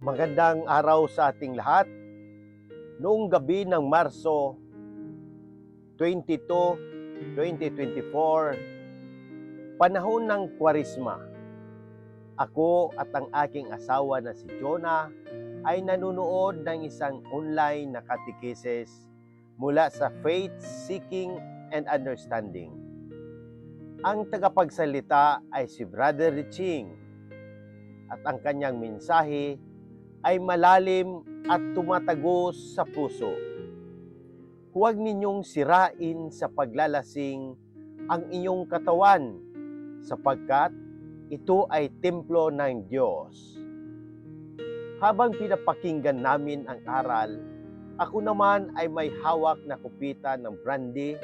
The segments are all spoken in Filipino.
Magandang araw sa ating lahat. Noong gabi ng Marso 22, 2024, panahon ng Kwarisma, ako at ang aking asawa na si Jonah ay nanunood ng isang online na katekesis mula sa Faith, Seeking, and Understanding. Ang tagapagsalita ay si Brother Riching at ang kanyang mensahe ay malalim at tumatagos sa puso. Huwag ninyong sirain sa paglalasing ang inyong katawan sapagkat ito ay templo ng Diyos. Habang pinapakinggan namin ang aral, ako naman ay may hawak na kupitan ng brandy.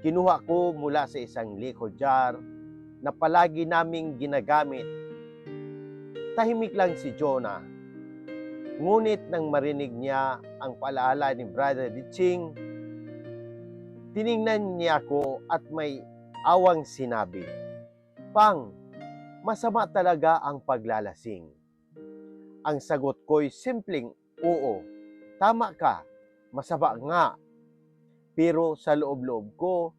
Kinuha ko mula sa isang liquor jar na palagi naming ginagamit tahimik lang si Jonah. Ngunit nang marinig niya ang paalaala ni Brother Ditching, tiningnan niya ako at may awang sinabi, Pang, masama talaga ang paglalasing. Ang sagot ko'y simpleng oo, tama ka, masama nga. Pero sa loob-loob ko,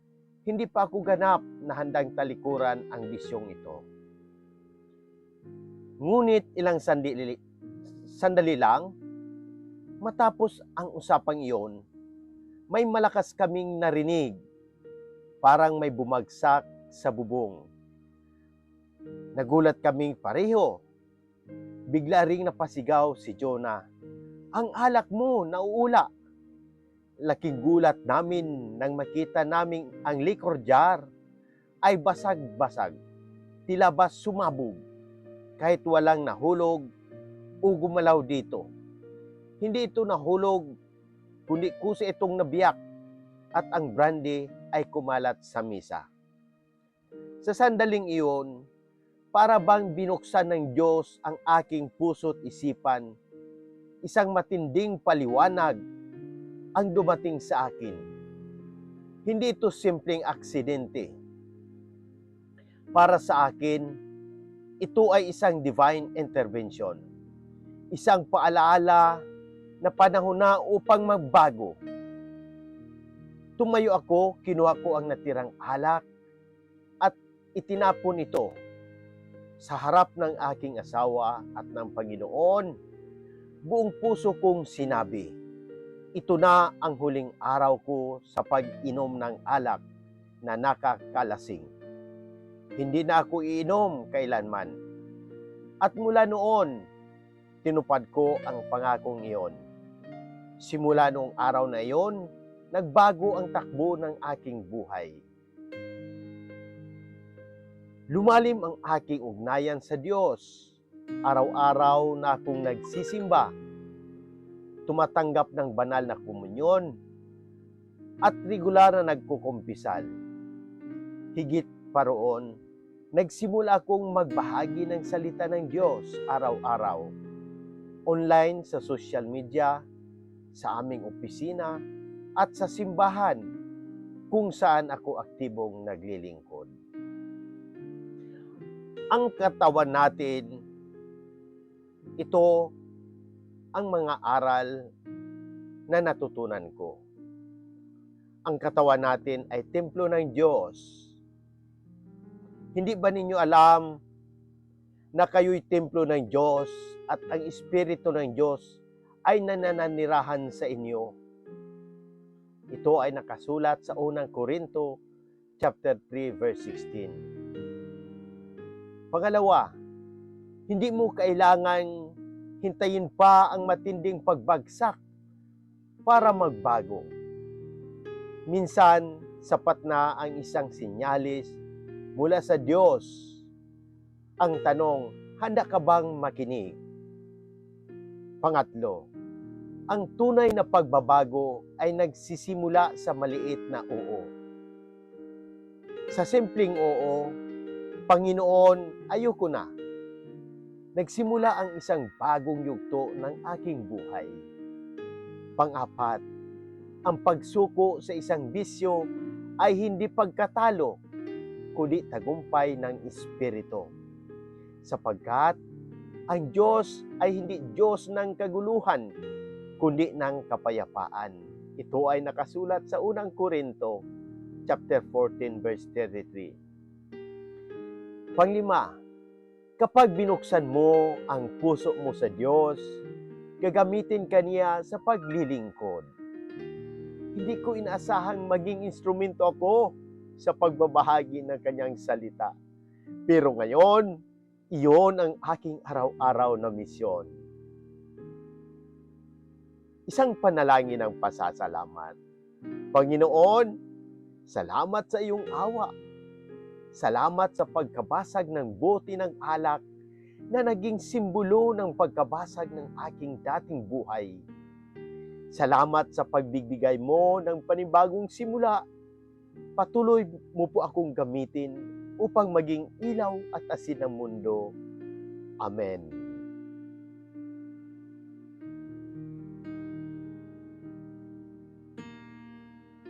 hindi pa ako ganap na handang talikuran ang bisyong ito. Ngunit ilang sandali, sandali lang, matapos ang usapang iyon, may malakas kaming narinig, parang may bumagsak sa bubong. Nagulat kaming pareho. Bigla ring napasigaw si Jonah. Ang alak mo, nauula. Laking gulat namin nang makita naming ang liquor jar ay basag-basag. Tila ba sumabog kahit walang nahulog o gumalaw dito. Hindi ito nahulog, kundi kusa itong nabiyak at ang brandy ay kumalat sa misa. Sa sandaling iyon, para bang binuksan ng Diyos ang aking puso't isipan, isang matinding paliwanag ang dumating sa akin. Hindi ito simpleng aksidente. Para sa akin, ito ay isang divine intervention. Isang paalaala na panahon na upang magbago. Tumayo ako, kinuha ko ang natirang alak at itinapon ito sa harap ng aking asawa at ng Panginoon. Buong puso kong sinabi, ito na ang huling araw ko sa pag-inom ng alak na nakakalasing hindi na ako iinom kailanman. At mula noon, tinupad ko ang pangakong iyon. Simula noong araw na iyon, nagbago ang takbo ng aking buhay. Lumalim ang aking ugnayan sa Diyos. Araw-araw na akong nagsisimba, tumatanggap ng banal na komunyon, at regular na nagkukumpisal. Higit paroon, nagsimula akong magbahagi ng salita ng Diyos araw-araw. Online sa social media, sa aming opisina, at sa simbahan kung saan ako aktibong naglilingkod. Ang katawan natin, ito ang mga aral na natutunan ko. Ang katawan natin ay templo ng Diyos hindi ba ninyo alam na kayo'y templo ng Diyos at ang Espiritu ng Diyos ay nananirahan sa inyo? Ito ay nakasulat sa unang Korinto chapter 3 verse 16. Pangalawa, hindi mo kailangan hintayin pa ang matinding pagbagsak para magbago. Minsan, sapat na ang isang sinyalis mula sa Diyos. Ang tanong, handa ka bang makinig? Pangatlo, ang tunay na pagbabago ay nagsisimula sa maliit na oo. Sa simpleng oo, Panginoon, ayoko na. Nagsimula ang isang bagong yugto ng aking buhay. Pang-apat, ang pagsuko sa isang bisyo ay hindi pagkatalo, kundi tagumpay ng Espiritu. Sapagkat Ang Diyos ay hindi Diyos ng kaguluhan, kundi ng kapayapaan. Ito ay nakasulat sa unang Korinto, chapter 14, verse 33. Panglima, kapag binuksan mo ang puso mo sa Diyos, gagamitin ka niya sa paglilingkod. Hindi ko inaasahang maging instrumento ako sa pagbabahagi ng kanyang salita. Pero ngayon, iyon ang aking araw-araw na misyon. Isang panalangin ng pasasalamat. Panginoon, salamat sa iyong awa. Salamat sa pagkabasag ng buti ng alak na naging simbolo ng pagkabasag ng aking dating buhay. Salamat sa pagbibigay mo ng panibagong simula. Patuloy mo po akong gamitin upang maging ilaw at asin ng mundo. Amen.